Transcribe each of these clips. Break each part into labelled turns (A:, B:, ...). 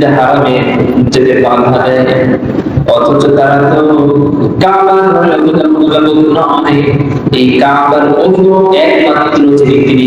A: মসজিদে হারামে যেতে বাধা দেয়। অথচ তারা তো কাবার নয় এই কাবার অন্য একমাত্র যে তিনি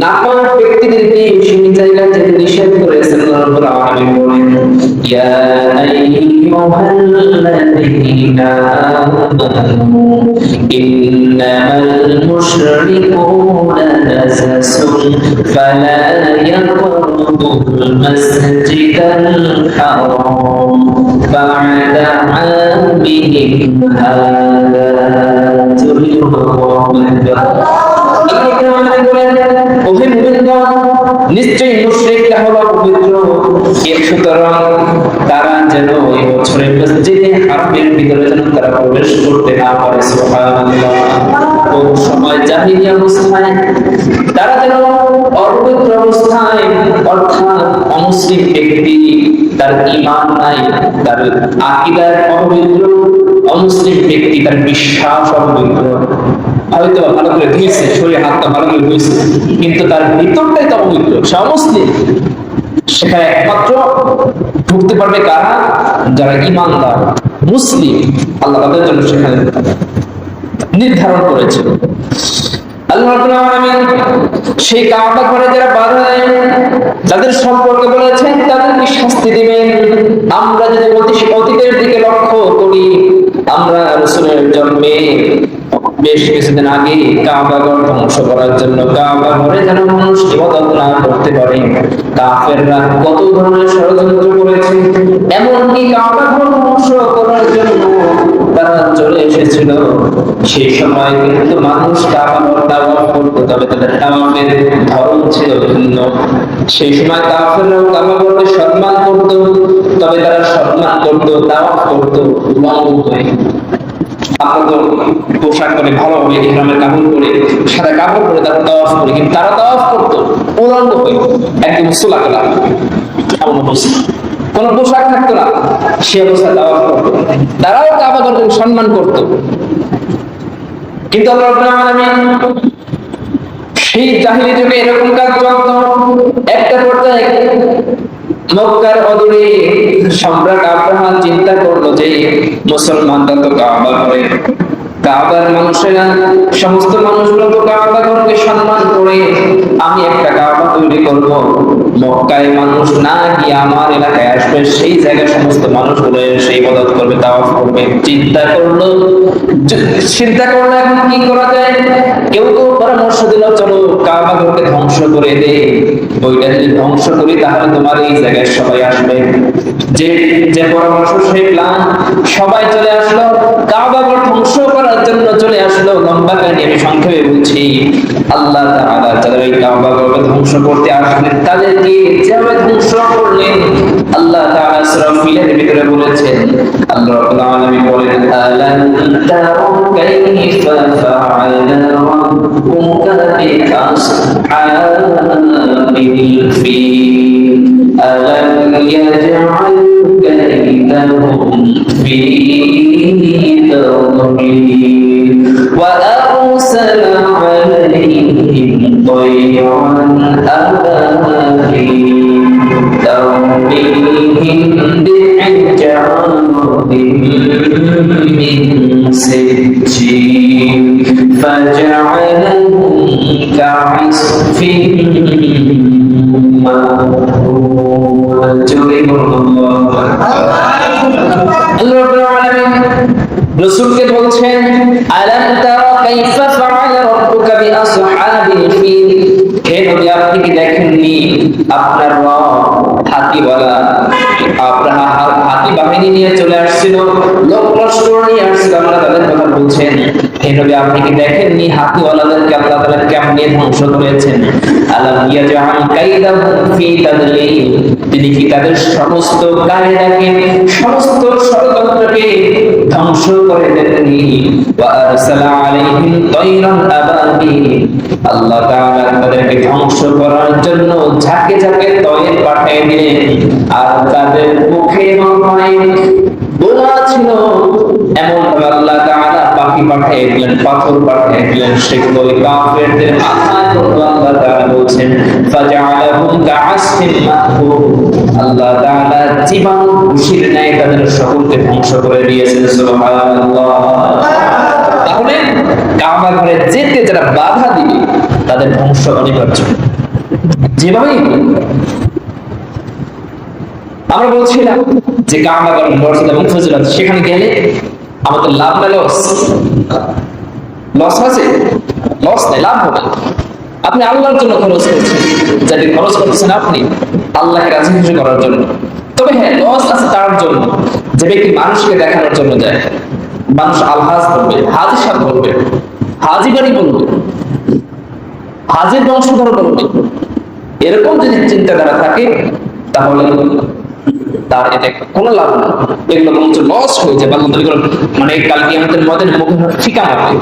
A: নাপাক ব্যক্তিদেরকে সেই জায়গা থেকে নিষেধ করেছেন আল্লাহ রাব্বুল আলামিন বলেন, ইয়া আইয়ুহাল্লাযীনা আমানু ইন্নামাল মুশরিকুনা নাজাসুন ফালা ইয়াকরবুল মাসজিদাল হারাম বা'দা 'আমিহিম হাযা নিশ্চয়ই মুশরিকরা হলো পবিত্র সুতরাং তারা যেন এই বছরের মসজিদে হারামের ভিতরে যেন তারা প্রবেশ করতে না পারে, সুবহানাল্লাহ। কোন সময় জাহিলিয়া অবস্থায় তারা যেন অপবিত্র অবস্থায়, অর্থাৎ অমুসলিম ব্যক্তি, তার ঈমান নাই, তার আকীদার অপবিত্র অমুসলিম ব্যক্তি তার বিশ্বাস অপবিত্র হয়তো ভালো করে ধুয়েছে শরীর, হাতটা ভালো করে ধুয়েছে কিন্তু তার ভিতরটাই তো অপবিত্র সে অমুসলিম। সেখানে একমাত্র ঢুকতে পারবে কারা? যারা ইমানদার মুসলিম। আল্লাহ তাদের জন্য সেখানে নির্ধারণ করেছে। আল্লাহ সেই কাবা ঘরে যারা বাধা দেয়, যাদের সম্পর্কে বলেছেন, তাদেরকে শাস্তি দিবেন। আমরা যদি অতি- বেশ কিছুদিন আগে কাবা ঘর ধ্বংস করার জন্য কাবা ঘরে যেন মানুষ ইবাদত না করতে পারে। কাফেররা কত ধরনের ষড়যন্ত্র করেছে, এমনকি কাবা ঘর ধ্বংস করার জন্য তারা চলে এসেছিল। সেই সময় কিন্তু মানুষ তাওয়াফ করতো, তবে তাদের তাওয়াফের ধরন ছিল ভিন্ন। সেই সময় কাফেররাও কাবা ঘরকে সম্মান করত, তবে তারা সম্মান করত তাওয়াফ করত পোশাক করে ভালোভাবে ইহরামের কাপড় পরে, সাদা কাপড় পরে তারা তাওয়াফ করে, কিন্তু তারা তাওয়াফ করতো উলঙ্গ হয়ে, একদম অবস্থা কোন পোশাক থাকতো না। সে অবস্থা তাওয়াফ করতো। তারাও কাবা সম্মান করতো। কিন্তু সেই জাহিলি যুগে এরকম কাজ চলতো একটা পর্যায়ে মক্কার অদূরে সম্রাট আব্রাহাম চিন্তা করল যে মুসলমানরা তো কাবা করে কাবার মানুষেরা, সমস্ত মানুষগুলো তো কাবা ঘরকে সম্মান করে, আমি একটা কাবা তৈরি করব। মক্কায় মানুষ না গিয়ে আমার এলাকায় আসবে, সেই জায়গায় সমস্ত মানুষগুলো সেই মদত করবে, তাওয়াফ করবে। চিন্তা করল চিন্তা করল এখন কি করা যায়? কেউ কেউ পরামর্শ দিল, চলো কাবা ধ্বংস করে দে। বইটা যদি ধ্বংস করি, তাহলে তোমার এই জায়গায় সবাই আসবে। যে যে পরামর্শ সেই প্ল্যান সবাই চলে আসলো। কাবা ঘর ধ্বংস করার জন্য চলে আসলো। লম্বা কাহিনী আমি সংক্ষেপে বলছি। আল্লাহ তাআলা যারা কাবা ঘরকে ধ্বংস করতে আসলেন তাদেরকে যেভাবে ধ্বংস করলেন, আল্লাহ তাআলা ভিতরে বলেছেন, আল্লাহ বলেন ترميهم بحجارة من سجيل فجعلهم كعصف রসুলকে বলছেন আলাম তারা কাইফা ফাআলা রাব্বুকা বিআসহাবিল ফিল হে নবী আপনি কি দেখেননি আপনার রব হাতিওয়ালা আব্রাহা হাতি বাহিনী নিয়ে চলে আসছিল। লোক লস্কর নিয়ে আসছিল। আমরা তাদের কথা বলছেন। হে আপনি কি দেখেননি? হাতিওয়ালাদেরকে আল্লাহ তাআলা কেমনে ধ্বংস করেছেন? আলাম ইয়াজআল কাইদাহুম ফি তাদলিল। তিনি কি তাদের সমস্ত কায়দাকে, সমস্ত ষড়যন্ত্রকে ধ্বংস করে দেননি? ওয়া আরসালা আলাইহিম তায়রান আবাবিল। আল্লাহ তাআলা তাদেরকে ধ্বংস করার জন্য ঝাঁকে ঝাঁকে তয়ের পাঠিয়ে দিলেন। আর তাদের মুখে এবং বোলা ছিল। এমন আল্লাহ তাআলা পাখি পাঠিয়ে দিলেন পাথর দিলেন সেগুলো কাফেরদের আল্লাহ বলছেন আল্লাহ তাআলা জীবাণু ঘুষির ন্যায় তাদের সকলকে ধ্বংস করে দিয়েছেন, সুবহানাল্লাহ। তাহলে কাবা ঘরে যেতে যারা বাধা দিবে, তাদের ধ্বংস অনিবার্য। আমরা বলছিলাম যে কাবা মর্যাদা সেখানে গেলে আমাদের লাভ না লস লস আছে? লস নেই, লাভ হবে। আপনি আল্লাহর জন্য খরচ করছেন যাতে খরচ করছেন আপনি আল্লাহকে রাজি খুশি করার জন্য। তবে হ্যাঁ লস আছে তার জন্য। যে ব্যক্তি মানুষকে দেখানোর জন্য যায়, মানুষ আলহাজ বলবে, হাজি সাহেব বলবে, হাজি বাড়ি বলবে, হাজির বংশধর বলবে। এরকম যদি চিন্তাধারা থাকে, তাহলে তার এতে কোনো লাভ নেই। এগুলো লস হয়ে যাবে মানে কালকে আমাদের মদের মুখে ঠিকানা হবে